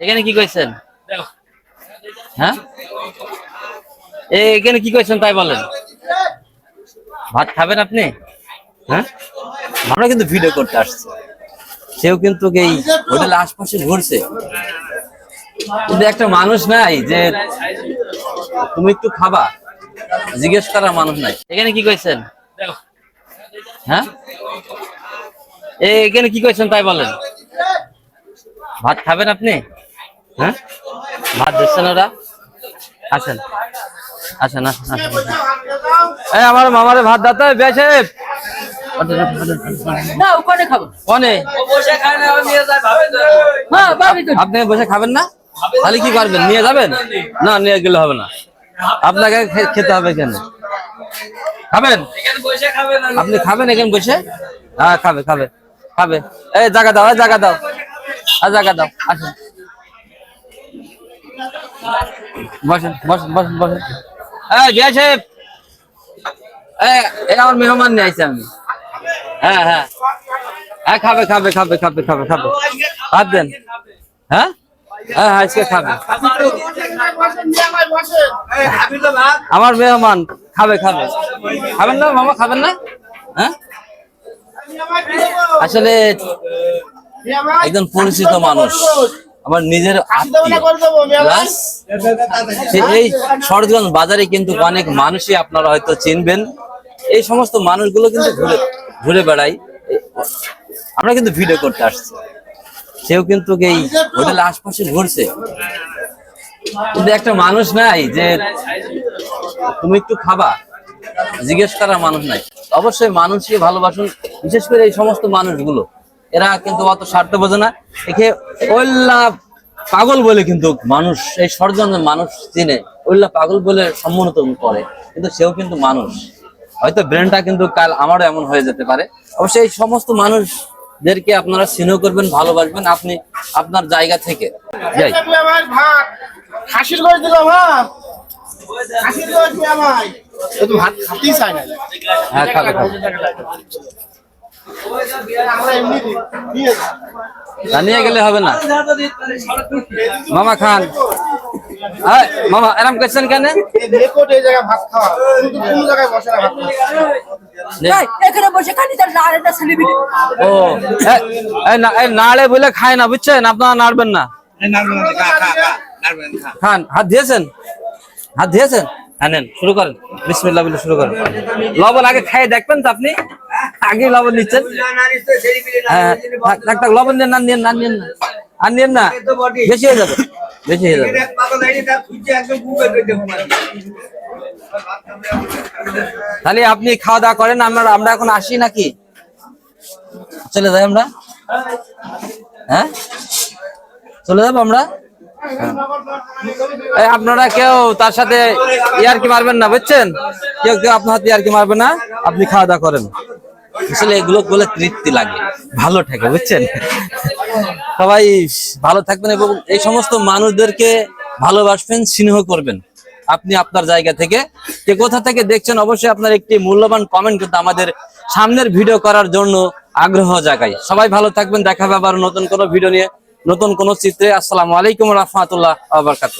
এখানে কি কইছেন? হ্যাঁ? এখানে কি কইছেন তাই বলেন। ভাত খাবেন আপনি? হ্যাঁ? আমরা কিন্তু ভিডিও করতে আসছি। সেও কিন্তু এই হোটেলের আশপাশে ঘুরছে। কিন্তু একটা মানুষ নাই যে তুমি একটু খাবা। জিজ্ঞেস করার মানুষ নাই। এখানে কি কইছেন? হ্যাঁ? এখানে কি কইছেন তাই বলেন। ভাত খাবেন আপনি? হ্যাঁ? ভাত দিচ্ছেন ওরা? আসেন। আসেন আসেন এই আমার মামারে ভাত দাতে বেছে খাব। কনে ভাবি আপনি বসে খাবেন না? তাহলে কি করবেন নিয়ে যাবেন? না নিয়ে গেলে হবে না। আপনাকে খেতে হবে কেন? খাবেন? আপনি খাবেন এখানে বসে? হ্যাঁ খাবে খাবে। খাবে। এই জায়গা দাও জায়গা দাও। আর জায়গা দাও আসেন। বসেন বসেন বসেন বসেন। এই বিয়া সাহেব। এই আমার মেহমান নিয়ে আইছি আমি। হ্যাঁ হ্যাঁ। হ্যাঁ খাবে খাবে খাবে খাবে খাবে খাবে। ভাত দেন। হ্যাঁ? হ্যাঁ হ্যাঁ, আমার মেহমান খাবে খাবে। খাবেন না মামা খাবেন না? হ্যাঁ? আসলে একজন পরিচিত মানুষ আমার নিজের আত্মীয়। এই সরজগঞ্জ বাজারে কিন্তু অনেক মানুষই আপনারা হয়তো চিনবেন। এই সমস্ত মানুষগুলো কিন্তু ঘুরে ঘুরে বেড়ায়। আমরা কিন্তু ভিডিও করতে আসছি। সেও কিন্তু এই হোটেলের আশপাশে ঘুরছে। কিন্তু একটা মানুষ নাই যে তুমি একটু খাবা, জিজ্ঞেস করার মানুষ নাই। অবশ্যই মানুষকে ভালোবাসুন, বিশেষ করে এই সমস্ত মানুষগুলো। এরা কিন্তু অত স্বার্থ বোঝে না। একে ওল্লা পাগল বলে কিন্তু মানুষ এই ষড়যন্ত্র মানুষ চিনে। ওল্লা পাগল বলে সম্মানিত করে কিন্তু সেও কিন্তু মানুষ। হয়তো ব্রেনটা কিন্তু কাল আমারও এমন হয়ে যেতে পারে। অবশ্যই এই সমস্ত মানুষদেরকে আপনারা স্নেহ করবেন ভালোবাসবেন আপনি আপনার জায়গা থেকে। যাই আমার করে দিলাম খাসির করে দিলাম আমায়। তো ভাত খাতেই চায় না। হ্যাঁ খাবে খাবে। আমরা এমনি দিই, নিয়ে যাই। তা নিয়ে গেলে হবে না। মামা খান। মামা এরম করছেন কেন? নাড়ে বলে খায় না বুঝছেন? আপনারা নাড়বেন না। খান হাত দিয়েছেন? হাত দিয়েছেন? হ্যাঁ শুরু করেন। বিসমিল্লাহ বলে শুরু করেন। লবণ আগে খাই দেখবেন তো আপনি। আগে লবণ নিচ্ছেন হ্যাঁ থাক লবণ নেন না, নিন না নিন, না। আর নিন না। বেশি হয়ে যাবে, বেশি হয়ে যাবে। তাহলে আপনি খাওয়া দাওয়া করেন, আমরা আমরা এখন আসি নাকি? চলে যাই আমরা? হ্যাঁ? চলে যাব আমরা? এই আপনারা কেউ তার সাথে ইয়ার কি মারবেন না, বুঝছেন? কেউ কেউ আপনার হাতে ইয়ার কি মারবে না, আপনি খাওয়া দাওয়া করেন। আসলে এগুলো বলে তৃপ্তি লাগে। ভালো থাকে, বুঝছেন? সবাই ভালো থাকবেন এবং এই সমস্ত মানুষদেরকে ভালোবাসবেন, স্নেহ করবেন। আপনি আপনার জায়গা থেকে। যে কোথা থেকে দেখছেন, অবশ্যই আপনার একটি মূল্যবান কমেন্ট কিন্তু আমাদের সামনের ভিডিও করার জন্য আগ্রহ জাগায় সবাই ভালো থাকবেন, দেখা হবে আবার নতুন কোনো ভিডিও নিয়ে, নতুন কোনো চিত্রে। আসসালামু আলাইকুম রহমতুল্লাহ আবরকাত